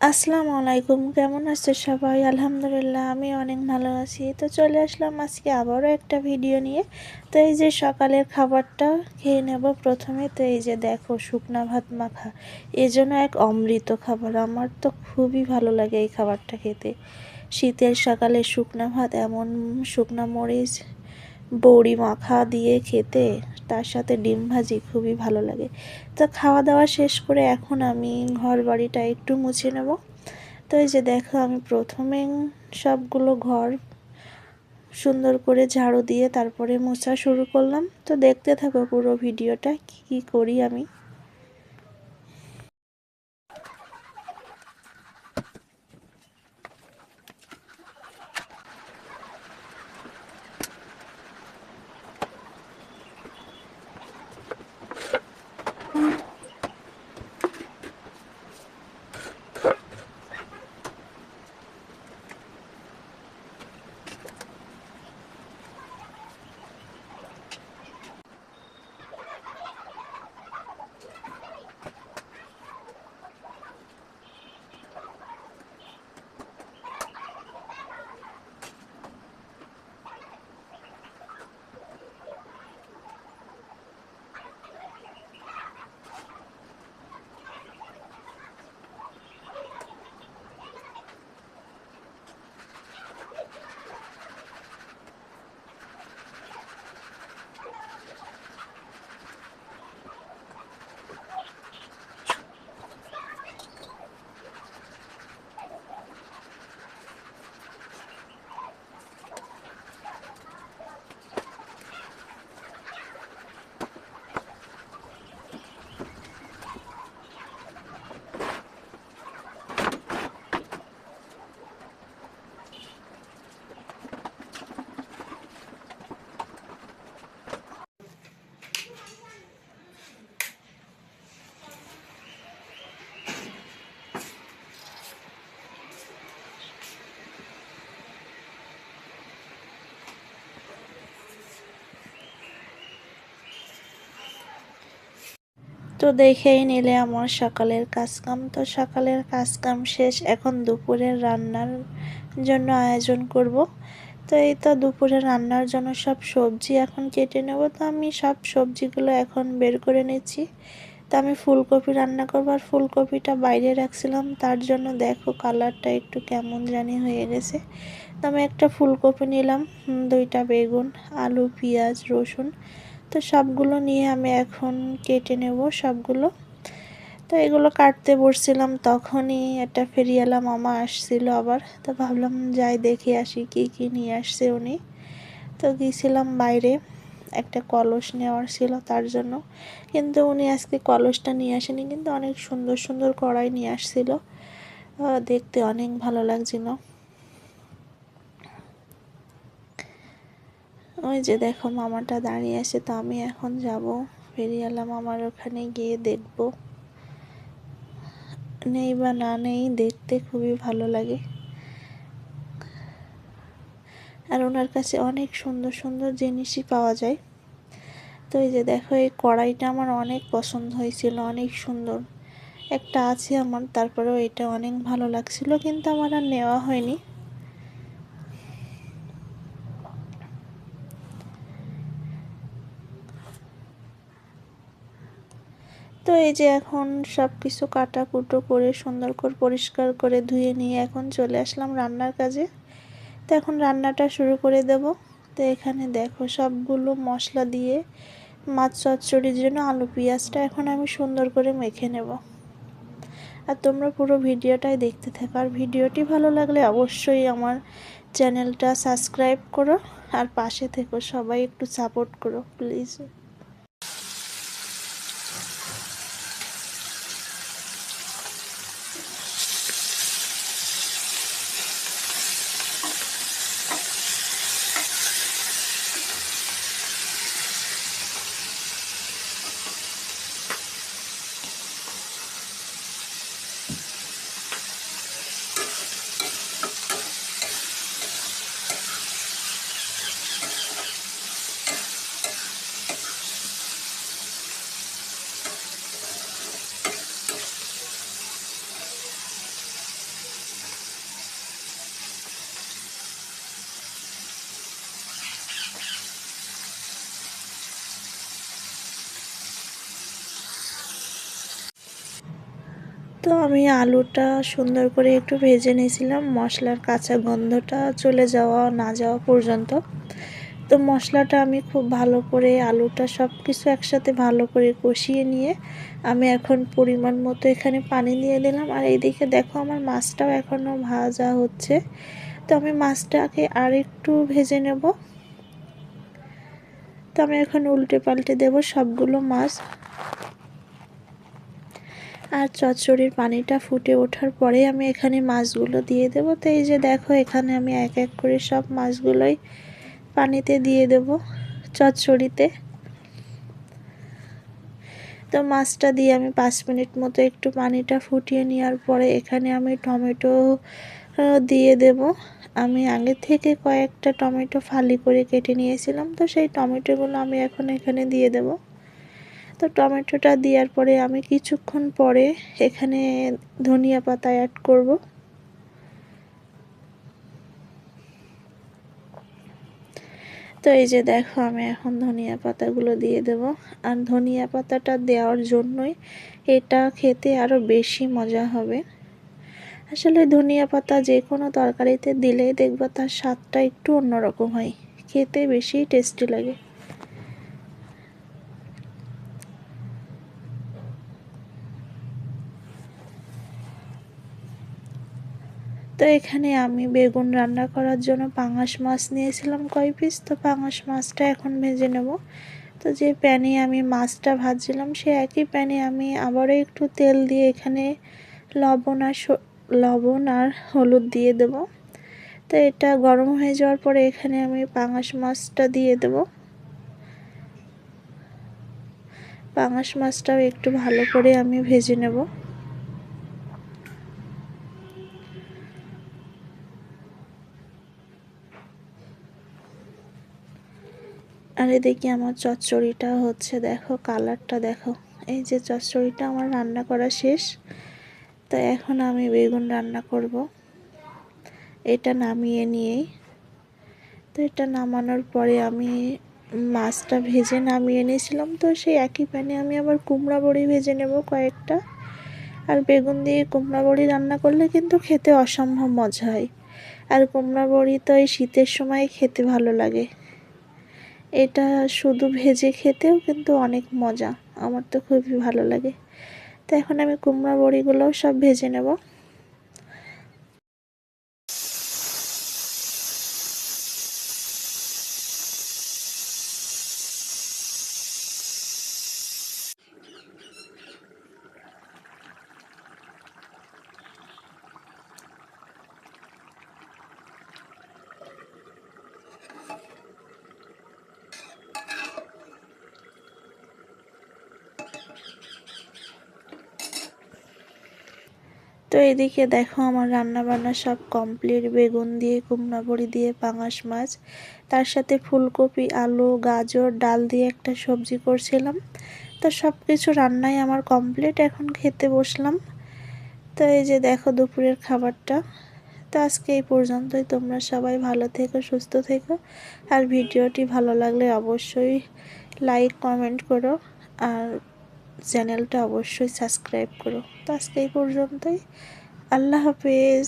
আসসালামু আলাইকুম, কেমন আছে সবাই? আলহামদুলিল্লাহ, আমি অনেক ভালো আছি। তো চলে আসলাম আজকে আবারও একটা ভিডিও নিয়ে। তো এই যে সকালের খাবারটা খেয়ে নেব প্রথমে। তো এই যে দেখো, শুকনা ভাত মাখা। জন্য এক অমৃত খাবার। আমার তো খুবই ভালো লাগে এই খাবারটা খেতে। শীতের সকালে শুকনা ভাত, এমন শুকনা মরিচ, বড়ি মাখা দিয়ে খেতে তার সাথে ডিম ভাজি খুবই ভালো লাগে। তো খাওয়া দাওয়া শেষ করে এখন আমি ঘর বাড়িটা একটু মুছে নেব। তো এই যে দেখো আমি প্রথমে সবগুলো ঘর সুন্দর করে ঝাড়ু দিয়ে তারপরে মোছা শুরু করলাম। তো দেখতে থাকো পুরো ভিডিওটা কি কি করি আমি। তো দেখেই নিলে আমার সকালের কাজকাম। তো সকালের কাজকাম শেষ, এখন দুপুরের রান্নার জন্য আয়োজন করব। তো এই তো দুপুরে রান্নার জন্য সব সবজি এখন কেটে নেব। তো আমি সব সবজিগুলো এখন বের করে নিচ্ছি। তো আমি ফুলকপি রান্না করব আর ফুলকপিটা বাইরে রাখছিলাম। তার জন্য দেখো কালারটা একটু কেমন জানি হয়ে গেছে। তো আমি একটা ফুলকপি নিলাম দুইটা বেগুন, আলু, পেঁয়াজ, রসুন। তো সবগুলো নিয়ে আমি এখন কেটে নেব সবগুলো। তো এগুলো কাটতে বসছিলাম, তখনই একটা ফেরিয়ালা মামা আসছিল আবার। তো ভাবলাম যাই দেখে আসি কি কি নিয়ে আসছে উনি। তো গিয়েছিলাম বাইরে, একটা কলস নেওয়ার ছিল তার জন্য। কিন্তু উনি আজকে কলসটা নিয়ে আসেনি, কিন্তু অনেক সুন্দর সুন্দর কড়াই নিয়ে আসছিল। দেখতে অনেক ভালো লাগছিল। ওই যে দেখো, মামাটা দাঁড়িয়ে আছে, তো আমি এখন যাব। ফেরিয়ালা মামার ওখানে গিয়ে দেখব। নেই বা না নেই, দেখতে খুবই ভালো লাগে। আর ওনার কাছে অনেক সুন্দর সুন্দর জিনিসই পাওয়া যায়। তো এই যে দেখো, এই কড়াইটা আমার অনেক পছন্দ হয়েছিল, অনেক সুন্দর। একটা আছে আমার, তারপরেও এটা অনেক ভালো লাগছিল, কিন্তু আমার আর নেওয়া হয়নি। তো এই যে এখন সব কিছু কাটা কুটো করে সুন্দর করে পরিষ্কার করে ধুয়ে নিয়ে এখন চলে আসলাম রান্নার কাজে। তো এখন রান্নাটা শুরু করে দেব। তো এখানে দেখো সবগুলো মশলা দিয়ে মাছ চচ্চড়ির জন্য আলু পেঁয়াজটা এখন আমি সুন্দর করে মেখে নেব। আর তোমরা পুরো ভিডিওটাই দেখতে থাকো। আর ভিডিওটি ভালো লাগলে অবশ্যই আমার চ্যানেলটা সাবস্ক্রাইব করো আর পাশে থেকো, সবাই একটু সাপোর্ট করো, প্লিজ। তো আমি আলুটা সুন্দর করে একটু ভেজে নিয়েছিলাম। মশলার কাঁচা গন্ধটা চলে যাওয়া, না যাওয়া পর্যন্ত। তো মশলাটা আমি খুব ভালো করে আলুটা সব কিছু একসাথে ভালো করে কষিয়ে নিয়ে আমি এখন পরিমাণ মতো এখানে পানি দিয়ে দিলাম। আর এইদিকে দেখো আমার মাছটাও এখনও ভাজা হচ্ছে। তো আমি মাছটাকে আর একটু ভেজে নেব। তো আমি এখন উল্টে পাল্টে দেব সবগুলো মাছ। আর চচ্চড়ির পানিটা ফুটে ওঠার পরে আমি এখানে মাছগুলো দিয়ে দেব। তো এই যে দেখো, এখানে আমি এক এক করে সব মাছগুলোই পানিতে দিয়ে দেব চচ্চড়িতে। তো মাছটা দিয়ে আমি পাঁচ মিনিট মতো একটু পানিটা ফুটিয়ে নেওয়ার পরে এখানে আমি টমেটো দিয়ে দেব। আমি আগে থেকে কয়েকটা টমেটো ফালি করে কেটে নিয়েছিলাম, তো সেই টমেটোগুলো আমি এখন এখানে দিয়ে দেব। তো টমেটোটা দেওয়ার পরে আমি কিছুক্ষণ পরে এখানে ধনিয়া পাতা অ্যাড করব। তো এই যে দেখো আমি এখন ধনিয়া পাতাগুলো দিয়ে দেব। আর ধনিয়া পাতাটা দেওয়ার জন্যই এটা খেতে আরও বেশি মজা হবে। আসলে ধনিয়া পাতা যে কোনো তরকারিতে দিলেই দেখব তার স্বাদটা একটু অন্যরকম হয়। খেতে বেশি টেস্টি লাগে। তো এখানে আমি বেগুন রান্না করার জন্য পাঙাশ মাছ নিয়েছিলাম কয় পিস তো পাঙাশ মাছটা এখন ভেজে নেব। তো যে প্যানে আমি মাছটা ভাজছিলাম সে একই প্যানে আমি আবারও একটু তেল দিয়ে এখানে লবণ আর লবণ আর হলুদ দিয়ে দেব। তো এটা গরম হয়ে যাওয়ার পরে এখানে আমি পাঙাশ মাছটা দিয়ে দেব। পাঙাশ মাছটাও একটু ভালো করে আমি ভেজে নেব। আর এদিকে আমার চচ্চড়িটা হচ্ছে, দেখো কালারটা দেখো। এই যে চচ্চড়িটা আমার রান্না করা শেষ। তো এখন আমি বেগুন রান্না করব। এটা নামিয়ে নিয়েই। তো এটা নামানোর পরে আমি মাছটা ভেজে নামিয়ে নিয়েছিলাম। তো সেই একই প্যানে আমি আবার কুমড়া বড়ি ভেজে নেব কয়েকটা। আর বেগুন দিয়ে কুমড়া বড়ি রান্না করলে কিন্তু খেতে অসম্ভব মজা হয়। আর কুমড়া বড়ি তো এই শীতের সময় খেতে ভালো লাগে। এটা শুধু ভেজে খেতেও কিন্তু অনেক মজা। আমার তো খুবই ভালো লাগে। তো এখন আমি কুমড়া বড়িগুলোও সব ভেজে নেব। এদিকে দেখো আমার রান্না বান্না সব কমপ্লিট বেগুন দিয়ে কুমড়া বড়ি দিয়ে, পাঙাশ মাছ। তার সাথে ফুলকপি, আলু, গাজর, ডাল দিয়ে একটা সবজি করছিলাম। তো সব কিছু রান্নাই আমার কমপ্লিট এখন খেতে বসলাম। তো এই যে দেখো দুপুরের খাবারটা। তো আজকে এই পর্যন্তই। তোমরা সবাই ভালো থেকো, সুস্থ থেকো। আর ভিডিওটি ভালো লাগলে অবশ্যই লাইক কমেন্ট করো। আর চ্যানেলটা অবশ্যই সাবস্ক্রাইব করো। তো আজকে এই পর্যন্তই। আল্লাহ হাফেজ।